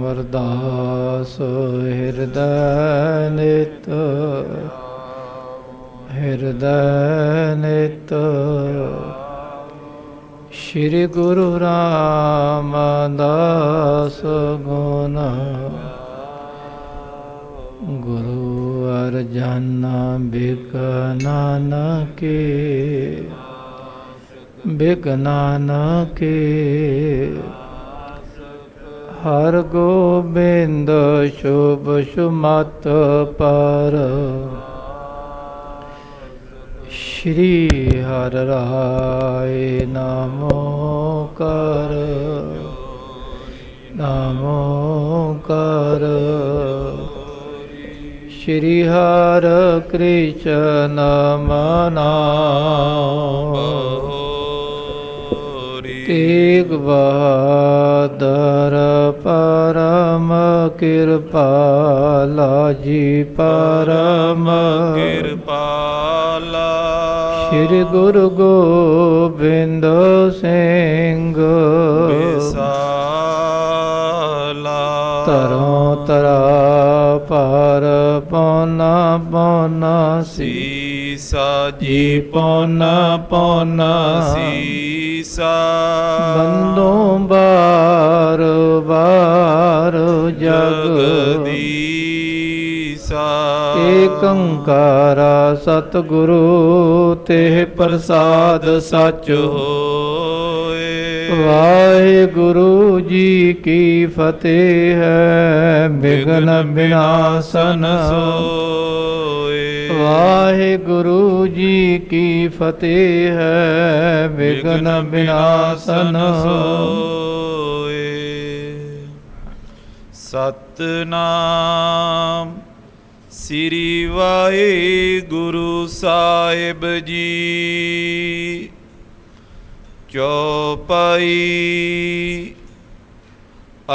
ਅਮਰਦਾਸ ਹਿਰਦੈ ਨਿਤ। ਹਿਰਦੈ ਨਿਤ। ਸ੍ਰੀ ਗੁਰੂ ਰਾਮਦਾਸ ਗੁਣ। ਗੁਰੂ ਅਰਜਨ ਬਿਕ ਨਾਨਕੇ। ਬਿਕਨਾਨ ਕੇ ਹਰ ਗੋਬਿੰਦ ਸ਼ੁਭ ਸੁਮਤ ਪਰ। ਸ਼੍ਰੀ ਹਰਿ ਰਾਏ ਨਾਮੋ ਕਰ ਨਾਮੋ ਕਰ। ਸ਼੍ਰੀ ਹਰ ਕ੍ਰਿਸ਼ਨ ਮਨਾ ਤੇਗ ਬਹਾਦਰ ਪਰਮ ਕਿਰਪਾਲਾ ਜੀ ਪਰਮ। ਕਿਰਪਾਲਾ ਸ੍ਰੀ ਗੁਰੂ ਗੋਬਿੰਦ ਸਿੰਘ। ਵਿਸਾਲਾ। ਤਰੋਂ ਤਰਾ ਪਰ ਪੌਨਾ ਪੌਨਾ ਸੀ। ਸੀਸਾ ਜੀ ਪੌਨਾ ਪੌਨਾ ਬੰਦੋਂ ਬਾਰ ਬਾਰ ਜਗ ਜਗਦੀਸਾ। ਏਕੰਕਾਰਾ ਸਤਿਗੁਰੂ ਤੇ ਪ੍ਰਸਾਦ ਸਚ ਹੋਏ। ਵਾਹਿਗੁਰੂ ਜੀ ਕੀ ਫਤਿਹ ਹੈ ਬਿਗਨ ਬਿਨਾਸਨ ਸੋਏ। ਵਾਹਿਗੁਰੂ ਜੀ ਕੀ ਫਤਿਹ ਹੈ। ਬਿਗਨ ਬਿਨਾਸਨ ਸੋਏ। ਸਤਨਾਮ ਸ੍ਰੀ ਵਾਹਿਗੁਰੂ ਸਾਹਿਬ ਜੀ। ਚੌਪਈ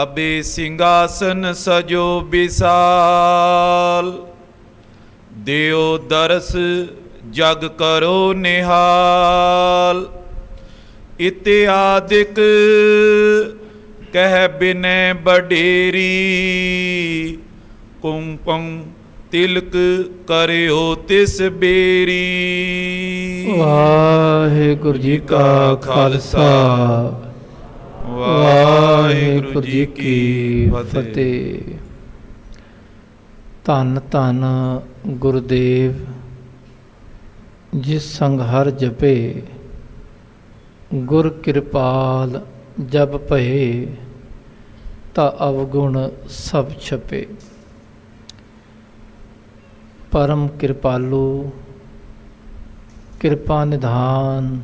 ਅਬੇ ਸਿੰਘਾਸਨ ਸਜੋ ਵਿਸਾਲ। ਦਿਓ ਦਰਸ ਜਗ ਕਰੋ ਨਿਹਾਲ। ਇਤਿਆਦਿਕ ਕਹਿ ਬਿਨੈ ਬਡੇਰੀ ਕੁੰਕੰ ਤਿਲਕ ਕਰਿਓ ਤਿਸ ਬੇਰੀ। ਵਾਹਿਗੁਰੂ ਜੀ ਕਾ ਖਾਲਸਾ। ਵਾਹਿਗੁਰੂ ਜੀ ਕੀ ਫਤਿਹ। ਧੰਨ ਧੰਨ ਗੁਰਦੇਵ, ਜਿਸ ਸੰਗ ਹਰ ਜਪੇ, ਗੁਰ ਕਿਰਪਾਲ ਜਬ ਭਏ, ਤਾ ਅਵਗੁਣ ਸਭ ਛਪੇ। ਪਰਮ ਕਿਰਪਾਲੂ, ਕਿਰਪਾ ਨਿਧਾਨ,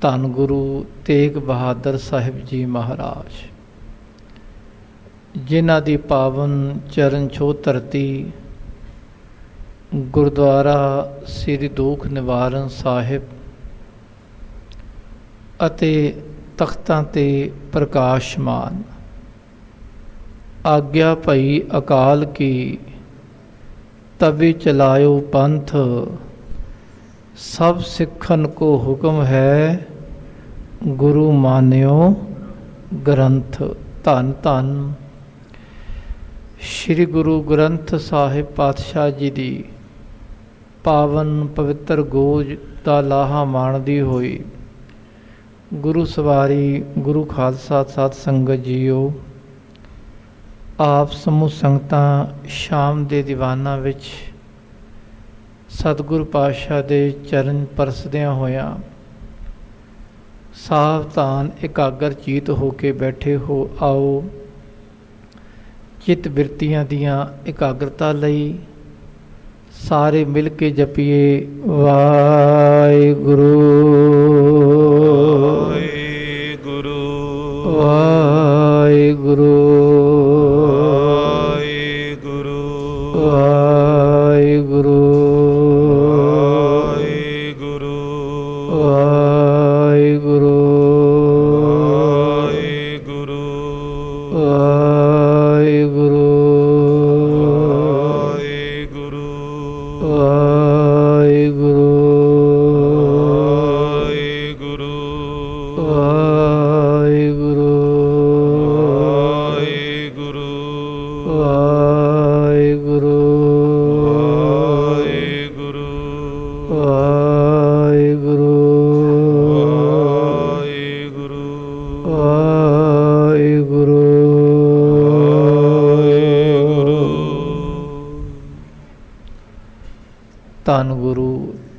ਧੰਨ ਗੁਰੂ ਤੇਗ ਬਹਾਦਰ ਸਾਹਿਬ ਜੀ ਮਹਾਰਾਜ। ਜਿਨ੍ਹਾਂ ਦੀ ਪਾਵਨ ਚਰਨ ਛੋਹ ਧਰਤੀ ਗੁਰਦੁਆਰਾ ਸ੍ਰੀ ਦੁਖ ਨਿਵਾਰਨ ਸਾਹਿਬ ਅਤੇ ਤਖਤਾਂ ਤੇ ਪ੍ਰਕਾਸ਼ਮਾਨ। ਆਗਿਆ ਭਈ ਅਕਾਲ ਕੀ, ਤਵੇ ਚਲਾਇਓ ਪੰਥ, ਸਭ ਸਿੱਖਨ ਕੋ ਹੁਕਮ ਹੈ, ਗੁਰੂ ਮਾਨਿਓ ਗ੍ਰੰਥ ਧੰਨ ਧੰਨ। ਸ੍ਰੀ ਗੁਰੂ ਗ੍ਰੰਥ ਸਾਹਿਬ ਪਾਤਸ਼ਾਹ ਜੀ ਦੀ ਪਾਵਨ ਪਵਿੱਤਰ ਗੋਜ ਦਾ ਲਾਹਾ ਮਾਣਦੀ ਹੋਈ। ਗੁਰੂ ਸਵਾਰੀ, ਗੁਰੂ ਖਾਲਸਾ ਸਤ ਸੰਗਤ ਜੀਓ, ਆਪ ਸਮੂਹ ਸੰਗਤਾਂ ਸ਼ਾਮ ਦੇ ਦੀਵਾਨਾਂ ਵਿੱਚ ਸਤਿਗੁਰ ਪਾਤਸ਼ਾਹ ਦੇ ਚਰਨ ਪਰਸਦਿਆਂ ਹੋਇਆਂ ਸਾਵਧਾਨ, ਇਕਾਗਰ ਚੀਤ ਹੋ ਕੇ ਬੈਠੇ ਹੋ ਆਓ। ਚਿਤ ਬਿਰਤੀਆਂ ਦੀਆਂ ਇਕਾਗਰਤਾ ਲਈ ਸਾਰੇ ਮਿਲ ਕੇ ਜਪੀਏ। ਵਾਹਿਗੁਰੂ। ਵਾਹਿਗੁਰੂ। ਵਾਹਿਗੁਰੂ। ਵਾਹਿਗੁਰੂ। ਵਾਹਿਗੁਰੂ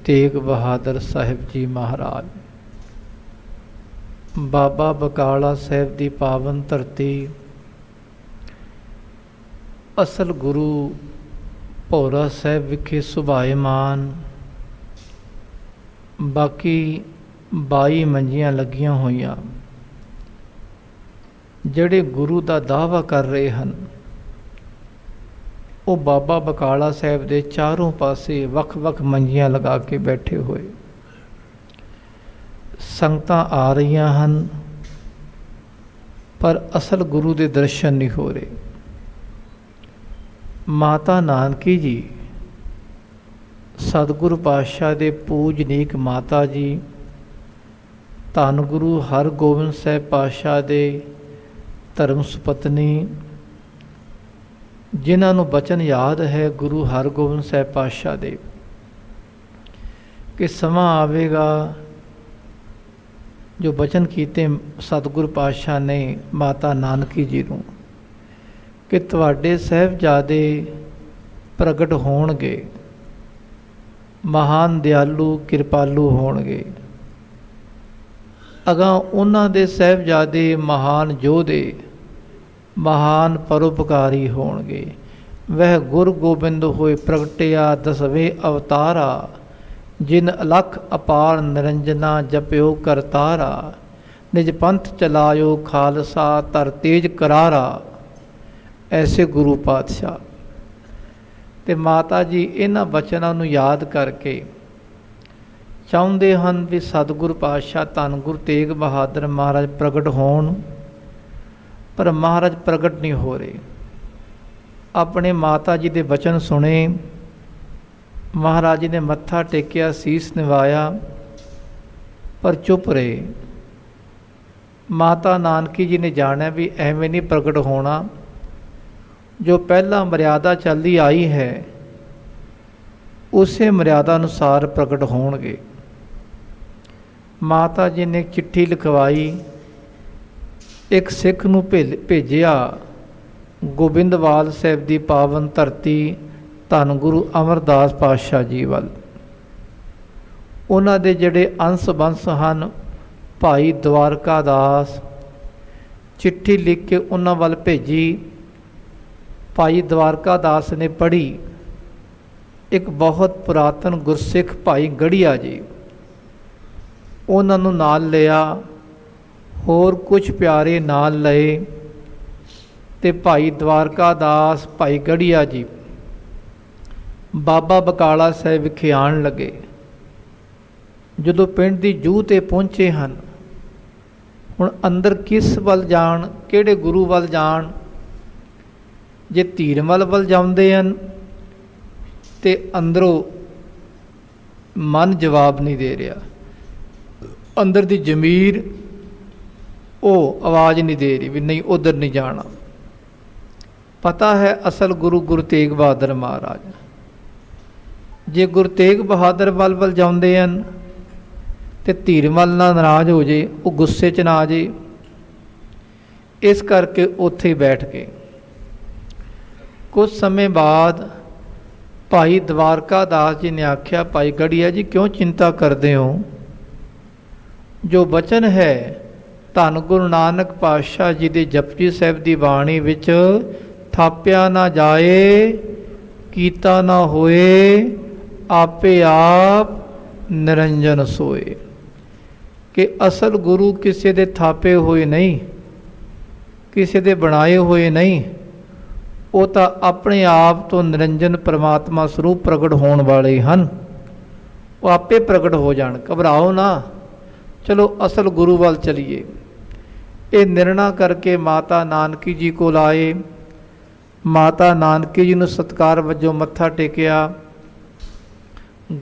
ਤੇਗ ਬਹਾਦਰ ਸਾਹਿਬ ਜੀ ਮਹਾਰਾਜ। ਬਾਬਾ ਬਕਾਲਾ ਸਾਹਿਬ ਦੀ ਪਾਵਨ ਧਰਤੀ ਅਸਲ ਗੁਰੂ ਭੋਰਾ ਸਾਹਿਬ ਵਿਖੇ ਸੁਭਾਏਮਾਨ। ਬਾਕੀ 22 ਮੰਜੀਆਂ ਲੱਗੀਆਂ ਹੋਈਆਂ, ਜਿਹੜੇ ਗੁਰੂ ਦਾ ਦਾਅਵਾ ਕਰ ਰਹੇ ਹਨ ਉਹ ਬਾਬਾ ਬਕਾਲਾ ਸਾਹਿਬ ਦੇ ਚਾਰੋਂ ਪਾਸੇ ਵੱਖ-ਵੱਖ ਮੰਜੀਆਂ ਲਗਾ ਕੇ ਬੈਠੇ ਹੋਏ। ਸੰਗਤਾਂ ਆ ਰਹੀਆਂ ਹਨ, ਪਰ ਅਸਲ ਗੁਰੂ ਦੇ ਦਰਸ਼ਨ ਨਹੀਂ ਹੋ ਰਹੇ। ਮਾਤਾ ਨਾਨਕੀ ਜੀ, ਸਤਿਗੁਰ ਪਾਤਸ਼ਾਹ ਦੇ ਪੂਜਨੀਕ ਮਾਤਾ ਜੀ, ਧੰਨ ਗੁਰੂ ਹਰਗੋਬਿੰਦ ਸਾਹਿਬ ਪਾਤਸ਼ਾਹ ਦੇ ਧਰਮ ਸੁਪਤਨੀ ਜਿਨ੍ਹਾਂ ਨੂੰ ਬਚਨ ਯਾਦ ਹੈ, ਗੁਰੂ ਹਰਗੋਬਿੰਦ ਸਾਹਿਬ ਪਾਤਸ਼ਾਹ ਦੇ। ਕਿ ਸਮਾਂ ਆਵੇਗਾ ਜੋ ਬਚਨ ਕੀਤੇ ਸਤਿਗੁਰ ਪਾਤਸ਼ਾਹ ਨੇ ਮਾਤਾ ਨਾਨਕੀ ਜੀ ਨੂੰ, ਕਿ ਤੁਹਾਡੇ ਸਹਿਬਜ਼ਾਦੇ ਪ੍ਰਗਟ ਹੋਣਗੇ, ਮਹਾਨ ਦਿਆਲੂ, ਕਿਰਪਾਲੂ ਹੋਣਗੇ। ਅਗਾ ਉਹਨਾਂ ਦੇ ਸਹਿਬਜ਼ਾਦੇ ਮਹਾਨ ਯੋਧੇ ਮਹਾਨ ਪਰਉਪਕਾਰੀ ਹੋਣਗੇ। ਵਹ ਗੁਰ ਗੋਬਿੰਦ ਹੋਏ ਪ੍ਰਗਟਿਆ ਦਸਵੇਂ ਅਵਤਾਰਾ। ਜਿਨ ਅਲਖ ਅਪਾਰ ਨਿਰੰਜਨਾ ਜਪਿਓ ਕਰਤਾਰਾ ਨਿਜ ਪੰਥ ਚਲਾਇਓ ਖਾਲਸਾ ਤਰ ਤੇਜ ਕਰਾਰਾ। ਐਸੇ ਗੁਰੂ ਪਾਤਸ਼ਾਹ। ਤੇ ਮਾਤਾ ਜੀ, ਇਹਨਾਂ ਬਚਨਾਂ ਨੂੰ ਯਾਦ ਕਰਕੇ ਚਾਹੁੰਦੇ ਹਨ ਵੀ ਸਤਿਗੁਰ ਪਾਤਸ਼ਾਹ, ਧੰਨ ਗੁਰੂ ਤੇਗ ਬਹਾਦਰ ਮਹਾਰਾਜ ਪ੍ਰਗਟ ਹੋਣ। ਪਰ ਮਹਾਰਾਜ ਪ੍ਰਗਟ ਨਹੀਂ ਹੋ ਰਹੇ। ਆਪਣੇ ਮਾਤਾ ਜੀ ਦੇ ਬਚਨ ਸੁਣੇ। ਮਹਾਰਾਜ ਜੀ ਨੇ ਮੱਥਾ ਟੇਕਿਆ, ਸੀਸ ਨਿਵਾਇਆ, ਪਰ ਚੁੱਪ ਰਹੇ। ਮਾਤਾ ਨਾਨਕੀ ਜੀ ਨੇ ਜਾਣਿਆ ਵੀ ਐਵੇਂ ਨਹੀਂ ਪ੍ਰਗਟ ਹੋਣਾ। ਜੋ ਪਹਿਲਾਂ ਮਰਿਆਦਾ ਚੱਲਦੀ ਆਈ ਹੈ, ਉਸੇ ਮਰਿਆਦਾ ਅਨੁਸਾਰ ਪ੍ਰਗਟ ਹੋਣਗੇ। ਮਾਤਾ ਜੀ ਨੇ ਚਿੱਠੀ ਲਿਖਵਾਈ। ਇੱਕ ਸਿੱਖ ਨੂੰ ਭੇਜ- ਭੇਜਿਆ, ਗੋਬਿੰਦਵਾਲ ਸਾਹਿਬ ਦੀ ਪਾਵਨ ਧਰਤੀ ਧੰਨ ਗੁਰੂ ਅਮਰਦਾਸ ਪਾਤਸ਼ਾਹ ਜੀ ਵੱਲ। ਉਹਨਾਂ ਦੇ ਜਿਹੜੇ ਅੰਸ਼ ਬੰਸ ਹਨ, ਭਾਈ ਦਵਾਰਕਾ ਦਾਸ, ਚਿੱਠੀ ਲਿਖ ਕੇ ਉਹਨਾਂ ਵੱਲ ਭੇਜੀ। ਭਾਈ ਦਵਾਰਕਾ ਦਾਸ ਨੇ ਪੜ੍ਹੀ। ਇੱਕ ਬਹੁਤ ਪੁਰਾਤਨ ਗੁਰਸਿੱਖ ਭਾਈ ਗੜੀਆ ਜੀ। ਉਹਨਾਂ ਨੂੰ ਨਾਲ ਲਿਆ। ਹੋਰ ਕੁਝ ਪਿਆਰੇ ਨਾਲ ਲਏ ਤੇ ਭਾਈ ਦਵਾਰਕਾ ਦਾਸ, ਭਾਈ ਗੜੀਆ ਜੀ। ਬਾਬਾ ਬਕਾਲਾ ਸਾਹਿਬ ਵਿਖੇ ਆਉਣ ਲੱਗੇ। ਜਦੋਂ ਪਿੰਡ ਦੀ ਜੂਹ ਤੇ ਪਹੁੰਚੇ ਹਨ, ਹੁਣ ਅੰਦਰ ਕਿਸ ਵੱਲ ਜਾਣ, ਕਿਹੜੇ ਗੁਰੂ ਵੱਲ ਜਾਣ? ਜੇ ਧੀਰਮਲ ਵੱਲ ਜਾਂਦੇ ਹਨ, ਤੇ ਅੰਦਰੋਂ ਮਨ ਜਵਾਬ ਨਹੀਂ ਦੇ ਰਿਹਾ। ਅੰਦਰ ਦੀ ਜ਼ਮੀਰ ਉਹ ਆਵਾਜ਼ ਨਹੀਂ ਦੇ ਰਹੀ ਵੀ ਨਹੀਂ, ਉਧਰ ਨਹੀਂ ਜਾਣਾ। ਪਤਾ ਹੈ ਅਸਲ ਗੁਰੂ ਗੁਰੂ ਤੇਗ ਬਹਾਦਰ ਮਹਾਰਾਜ। ਜੇ ਗੁਰੂ ਤੇਗ ਬਹਾਦਰ ਵੱਲ ਵੱਲ ਜਾਂਦੇ ਹਨ, ਤੇ ਧੀਰਮਲ ਨਾਲ ਨਾਰਾਜ਼ ਹੋ ਜੇ, ਉਹ ਗੁੱਸੇ 'ਚ ਨਾ ਆ ਜੇ, ਇਸ ਕਰਕੇ ਉੱਥੇ ਬੈਠ ਕੇ ਕੁਝ ਸਮੇਂ ਬਾਅਦ ਭਾਈ ਦਵਾਰਕਾ ਦਾਸ ਜੀ ਨੇ ਆਖਿਆ, ਭਾਈ ਗੜੀਆ ਜੀ, ਕਿਉਂ ਚਿੰਤਾ ਕਰਦੇ ਹੋ? ਜੋ ਬਚਨ ਹੈ ਧੰਨ ਗੁਰੂ ਨਾਨਕ ਪਾਤਸ਼ਾਹ ਜੀ ਦੇ ਜਪਜੀ ਸਾਹਿਬ ਦੀ ਬਾਣੀ ਵਿੱਚ ਥਾਪਿਆ ਨਾ ਜਾਏ, ਕੀਤਾ ਨਾ ਹੋਏ, ਆਪੇ ਆਪ ਨਿਰੰਜਨ ਸੋਏ। ਕਿ ਅਸਲ ਗੁਰੂ ਕਿਸੇ ਦੇ ਥਾਪੇ ਹੋਏ ਨਹੀਂ, ਕਿਸੇ ਦੇ ਬਣਾਏ ਹੋਏ ਨਹੀਂ, ਉਹ ਤਾਂ ਆਪਣੇ ਆਪ ਤੋਂ ਨਿਰੰਜਨ ਪ੍ਰਮਾਤਮਾ ਸਰੂਪ ਪ੍ਰਗਟ ਹੋਣ ਵਾਲੇ ਹਨ। ਉਹ ਆਪੇ ਪ੍ਰਗਟ ਹੋ ਜਾਣ, ਘਬਰਾਓ ਨਾ। ਚਲੋ ਅਸਲ ਗੁਰੂ ਵੱਲ ਚਲੀਏ। ਇਹ ਨਿਰਣਾ ਕਰਕੇ ਮਾਤਾ ਨਾਨਕੀ ਜੀ ਕੋਲ ਆਏ। ਮਾਤਾ ਨਾਨਕੀ ਜੀ ਨੂੰ ਸਤਕਾਰ ਵਜੋਂ ਮੱਥਾ ਟੇਕਿਆ।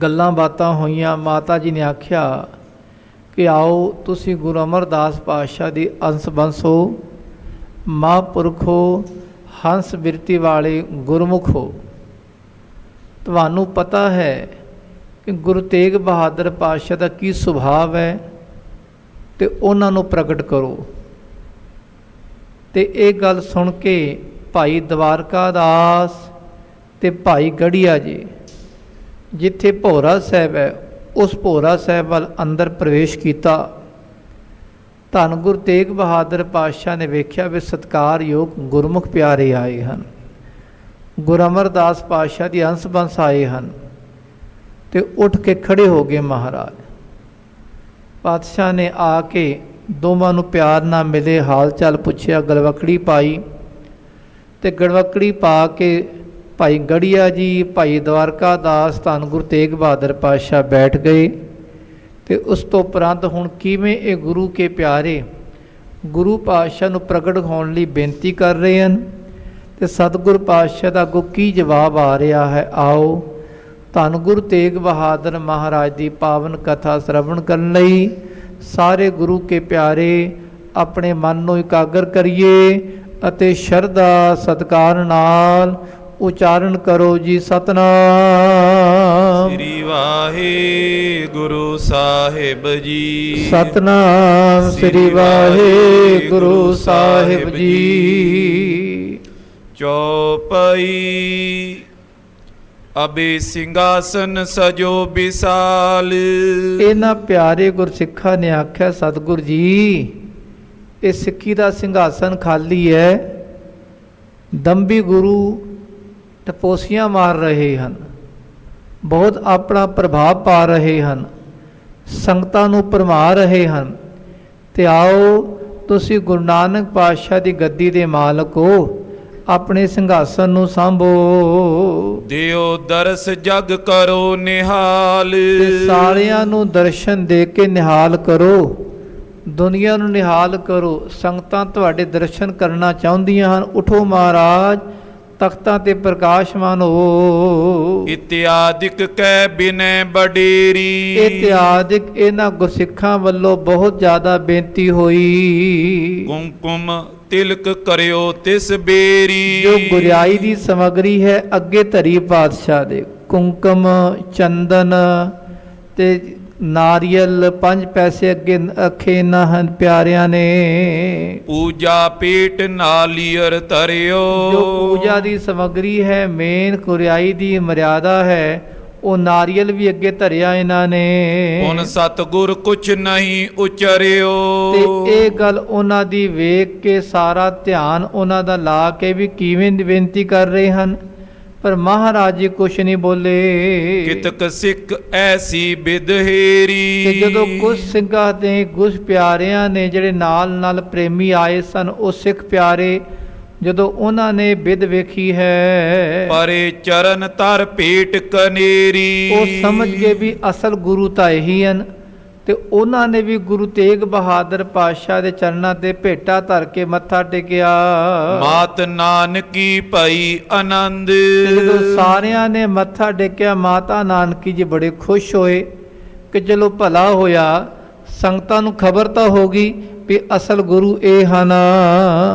ਗੱਲਾਂ ਬਾਤਾਂ ਹੋਈਆਂ, ਮਾਤਾ ਜੀ ਨੇ ਆਖਿਆ, ਕਿ ਆਓ, ਤੁਸੀਂ ਗੁਰੂ ਅਮਰਦਾਸ ਪਾਤਸ਼ਾਹ ਦੀ ਅੰਸ਼ ਬੰਸ ਹੋ। ਮਹਾਂਪੁਰਖੋ ਹੰਸ ਬਿਰਤੀ ਵਾਲੇ ਗੁਰਮੁਖ ਹੋ। ਤੁਹਾਨੂੰ ਪਤਾ ਹੈ ਕਿ ਗੁਰੂ ਤੇਗ ਬਹਾਦਰ ਪਾਤਸ਼ਾਹ ਦਾ ਕੀ ਸੁਭਾਅ ਹੈ। ਤੇ ਉਹਨਾਂ ਨੂੰ ਪ੍ਰਗਟ ਕਰੋ। ਤੇ ਇਹ ਗੱਲ ਸੁਣ ਕੇ ਭਾਈ ਦਵਾਰਕਾ ਦਾਸ ਤੇ ਭਾਈ ਗੜੀਆ ਜੀ, ਜਿੱਥੇ ਭੋਰਾ ਸਾਹਿਬ ਹੈ, ਉਸ ਭੋਰਾ ਸਾਹਿਬ ਵੱਲ ਅੰਦਰ ਪ੍ਰਵੇਸ਼ ਕੀਤਾ। ਧੰਨ ਗੁਰੂ ਤੇਗ ਬਹਾਦਰ ਪਾਤਸ਼ਾਹ ਨੇ ਵੇਖਿਆ ਵੀ ਸਤਕਾਰਯੋਗ ਗੁਰਮੁਖ ਪਿਆਰੇ ਆਏ ਹਨ। ਗੁਰ ਅਮਰਦਾਸ ਪਾਤਸ਼ਾਹ ਦੀ ਅੰਸ਼ ਬੰਸ ਆਏ ਹਨ। ਤੇ ਉੱਠ ਕੇ ਖੜੇ ਹੋ ਗਏ ਮਹਾਰਾਜ। ਪਾਤਸ਼ਾਹ ਨੇ ਆ ਕੇ ਦੋਵਾਂ ਨੂੰ ਪਿਆਰ ਨਾਲ ਮਿਲੇ ਹਾਲ ਚਾਲ ਪੁੱਛਿਆ ਗਲਵਕੜੀ ਪਾਈ ਤੇ ਗੜਵਕੜੀ ਪਾ ਕੇ ਭਾਈ ਗੜੀਆ ਜੀ, ਭਾਈ ਦਵਾਰਕਾ ਦਾਸ, ਧੰਨ ਗੁਰੂ ਤੇਗ ਬਹਾਦਰ ਪਾਤਸ਼ਾਹ ਬੈਠ ਗਏ ਤੇ ਉਸ ਤੋਂ ਉਪਰੰਤ ਹੁਣ ਕਿਵੇਂ ਇਹ ਗੁਰੂ ਕੇ ਪਿਆਰੇ ਗੁਰੂ ਪਾਤਸ਼ਾਹ ਨੂੰ ਪ੍ਰਗਟ ਹੋਣ ਲਈ ਬੇਨਤੀ ਕਰ ਰਹੇ ਹਨ ਤੇ ਸਤਿਗੁਰ ਪਾਤਸ਼ਾਹ ਦਾ ਅੱਗੋਂ ਕੀ ਜਵਾਬ ਆ ਰਿਹਾ ਹੈ? ਆਓ ਧੰਨ ਗੁਰੂ ਤੇਗ ਬਹਾਦਰ ਮਹਾਰਾਜ ਦੀ ਪਾਵਨ ਕਥਾ ਸ਼ਰਵਣ ਕਰਨ ਲਈ ਸਾਰੇ ਗੁਰੂ ਕੇ ਪਿਆਰੇ ਆਪਣੇ ਮਨ ਨੂੰ ਇਕਾਗਰ ਕਰੀਏ ਅਤੇ ਸ਼ਰਧਾ ਸਤਕਾਰ ਨਾਲ ਉਚਾਰਨ ਕਰੋ ਜੀ ਸਤਨਾਮ। ਸ੍ਰੀ ਵਾਹਿਗੁਰੂ ਸਾਹਿਬ ਜੀ। ਸਤਨਾਮ ਸ੍ਰੀ ਵਾਹਿਗੁਰੂ ਸਾਹਿਬ ਜੀ। ਚੌਪਈ ਅਬੇ ਸਿੰਘਾਸਨ ਸਜੋ ਵਿਸਾਲ ਇਹਨਾਂ ਪਿਆਰੇ ਗੁਰਸਿੱਖਾਂ ਨੇ ਆਖਿਆ, ਸਤਿਗੁਰ ਜੀ, ਇਹ ਸਿੱਖੀ ਦਾ ਸਿੰਘਾਸਨ ਖਾਲੀ ਹੈ। ਦੰਬੀ ਗੁਰੂ ਟਪੋਸੀਆਂ ਮਾਰ ਰਹੇ ਹਨ। ਬਹੁਤ ਆਪਣਾ ਪ੍ਰਭਾਵ ਪਾ ਰਹੇ ਹਨ। ਸੰਗਤਾਂ ਨੂੰ ਭਰਮਾ ਰਹੇ ਹਨ। ਤੇ ਆਓ, ਤੁਸੀਂ ਗੁਰੂ ਨਾਨਕ ਪਾਤਸ਼ਾਹ ਦੀ ਗੱਦੀ ਦੇ ਮਾਲਕ ਹੋ। ਆਪਣੇ ਸਿੰਘਾਸਨ ਨੂੰ ਸੰਭੋ। ਦਿਓ ਦਰਸ ਜਗ ਕਰੋ ਨਿਹਾਲ। ਤੇ ਸਾਰਿਆਂ ਨੂੰ ਦਰਸ਼ਨ ਦੇ ਕੇ ਨਿਹਾਲ ਕਰੋ। ਦੁਨੀਆ ਨੂੰ ਨਿਹਾਲ ਕਰੋ। ਸੰਗਤਾਂ ਤੁਹਾਡੇ ਦਰਸ਼ਨ ਕਰਨਾ ਚਾਹੁੰਦੀਆਂ ਹਨ। ਉਠੋ ਮਹਾਰਾਜ ਤਖਤਾਂ ਤੇ ਪ੍ਰਕਾਸ਼ਮਾਨ ਹੋ। ਇਤਿਆਦਿਕ ਕੈ ਬਿਨੈ ਬਡੇਰੀ। ਇਤਿਆਦਿਕ ਇਹਨਾਂ ਗੁਰਸਿੱਖਾਂ ਵੱਲੋਂ ਬਹੁਤ ਜ਼ਿਆਦਾ ਬੇਨਤੀ ਹੋਈ। ਕੁੰਕੁਮ ਤਿਲਕ ਕਰਿਓ ਤਿਸ ਬੇਰੀ। ਜੋ ਗੁਰਿਆਈ ਦੀ ਸਮਗਰੀ ਹੈ ਅੱਗੇ ਧਰੀ ਪਾਤਸ਼ਾਹ ਦੇ। ਕੁੰਕਮ ਚੰਦਨ ਤੇ ਨਾਰੀਅਲ ਪੰਜ ਪੈਸੇ ਅੱਗੇ ਅਖੇ ਨਾ ਹਨ ਪਿਆਰਿਆਂ ਨੇ। ਪੂਜਾ ਪੇਟ ਨਾਲੀਅਰ ਧਰਿਓ। ਜੋ ਪੂਜਾ ਦੀ ਸਮਗਰੀ ਹੈ ਮੇਨ ਗੁਰਿਆਈ ਦੀ ਮਰਿਆਦਾ ਹੈ ਉਹ ਨਾਰੀਅਲ ਵੀ ਅੱਗੇ ਧਰਿਆ ਇਹਨਾਂ ਨੇ। ਹੁਣ ਸਤਗੁਰ ਕੁਛ ਨਹੀਂ ਉਚਰਿਓ। ਤੇ ਇਹ ਗੱਲ ਉਹਨਾਂ ਦੀ ਵੇਖ ਕੇ ਸਾਰਾ ਧਿਆਨ ਉਹਨਾਂ ਦਾ ਲਾ ਕੇ ਵੀ ਕਿਵੇਂ ਬੇਨਤੀ ਕਰ ਰਹੇ ਹਨ। ਪਰ ਮਹਾਰਾਜ ਜੀ ਕੁਛ ਨਹੀਂ ਬੋਲੇ। ਕਿਤਕ ਸਿੱਖ ਐਸੀ ਬਿਦਹੇਰੀ ਕਿ ਜਦੋਂ ਕੁਝ ਸਿੰਘਾਂ ਦੇ ਕੁਝ ਪਿਆਰਿਆਂ ਨੇ ਜਿਹੜੇ ਨਾਲ ਨਾਲ ਪ੍ਰੇਮੀ ਆਏ ਸਨ ਉਹ ਸਿੱਖ ਪਿਆਰੇ ਜਦੋਂ ਉਹਨਾਂ ਨੇ ਵਿਦ ਵੇਖੀ ਹੈ ਪਰੇ ਚਰਨ ਤਰ ਪੇਟ ਕਨੇਰੀ। ਉਹ ਸਮਝ ਗਏ ਵੀ ਅਸਲ ਗੁਰੂ ਤਾਂ ਇਹੀ ਹਨ ਤੇ ਉਹਨਾਂ ਨੇ ਵੀ ਗੁਰੂ ਤੇਗ ਬਹਾਦਰ ਪਾਤਸ਼ਾਹ ਦੇ ਚਰਨਾਂ ਤੇ ਭੇਟਾ ਧਰ ਕੇ ਮੱਥਾ ਟੇਕਿਆ। ਮਾਤ ਨਾਨਕੀ ਭਈ ਆਨੰਦ। ਜਦੋਂ ਸਾਰਿਆਂ ਨੇ ਮੱਥਾ ਟੇਕਿਆ ਮਾਤਾ ਨਾਨਕੀ ਜੀ ਬੜੇ ਖੁਸ਼ ਹੋਏ ਕਿ ਚਲੋ ਭਲਾ ਹੋਇਆ। ਸੰਗਤਾਂ ਨੂੰ ਖਬਰ ਤਾਂ ਹੋ ਗਈ ਵੀ ਅਸਲ ਗੁਰੂ ਇਹ ਹਨ।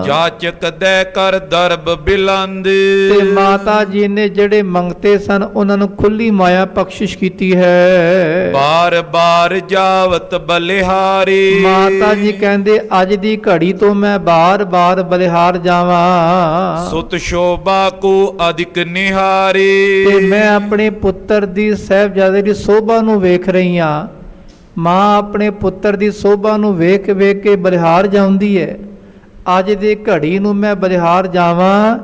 ਜਾਚਕ ਦੇ ਕਰ ਦਰਬ ਬਿਲੰਦ। ਤੇ ਮਾਤਾ ਜੀ ਨੇ ਜਿਹੜੇ ਮੰਗਤੇ ਸਨ ਉਹਨਾਂ ਨੂੰ ਖੁੱਲੀ ਮਾਇਆ ਬਖਸ਼ਿਸ਼ ਕੀਤੀ ਹੈ। ਬਾਰ ਬਾਰ ਜਾਵਤ ਬਲਿਹਾਰੀ। ਮਾਤਾ ਜੀ ਕਹਿੰਦੇ ਅੱਜ ਦੀ ਘੜੀ ਤੋਂ ਮੈਂ ਬਾਰ-ਬਾਰ ਬਲਿਹਾਰ ਜਾਵਾਂ। ਸੁਤ ਸ਼ੋਭਾ ਕੋ ਅਧਿਕ ਨਿਹਾਰੀ। ਤੇ ਮੈਂ ਆਪਣੇ ਪੁੱਤਰ ਦੀ ਸਹਿਬਜ਼ਾਦੇ ਦੀ ਸੋਭਾ ਨੂੰ ਵੇਖ ਰਹੀ ਹਾਂ। ਮਾਂ ਆਪਣੇ ਪੁੱਤਰ ਦੀ ਸੋਭਾ ਨੂੰ ਵੇਖ ਵੇਖ ਕੇ ਬਲਿਹਾਰ ਜਾਂਦੀ ਹੈ। ਅੱਜ ਦੀ ਘੜੀ ਨੂੰ ਮੈਂ ਬਲਿਹਾਰ ਜਾਵਾਂ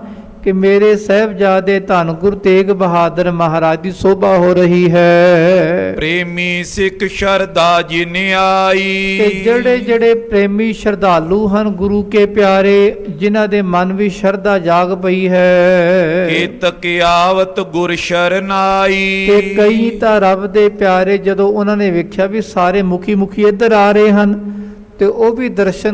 ਕਿ ਮੇਰੇ ਸਹਿਬਜ਼ਾਦੇ ਧੰਨ ਗੁਰੂ ਤੇਗ ਬਹਾਦਰ ਮਹਾਰਾਜ ਦੀ ਸੋਭਾ ਹੋ ਰਹੀ ਹੈ। ਪ੍ਰੇਮੀ ਸਿੱਖ ਸ਼ਰਦਾ ਜਿਨ ਆਈ। ਤੇ ਜਿਹੜੇ ਜਿਹੜੇ ਪ੍ਰੇਮੀ ਸ਼ਰਧਾਲੂ ਹਨ ਗੁਰੂ ਕੇ ਪਿਆਰੇ ਜਿਨ੍ਹਾਂ ਦੇ ਮਨ ਵਿੱਚ ਸ਼ਰਧਾ ਜਾਗ ਪਈ ਹੈ। ਕੇਤਕ ਆਵਤ ਗੁਰ ਸ਼ਰਨਾਈ। ਤੇ ਕਈ ਤਾਂ ਰੱਬ ਦੇ ਪਿਆਰੇ ਜਦੋਂ ਉਹਨਾਂ ਨੇ ਵੇਖਿਆ ਵੀ ਸਾਰੇ ਮੁਖੀ ਮੁਖੀ ਇੱਧਰ ਆ ਰਹੇ ਹਨ ਤੇ ਉਹ ਵੀ ਦਰਸ਼ਨ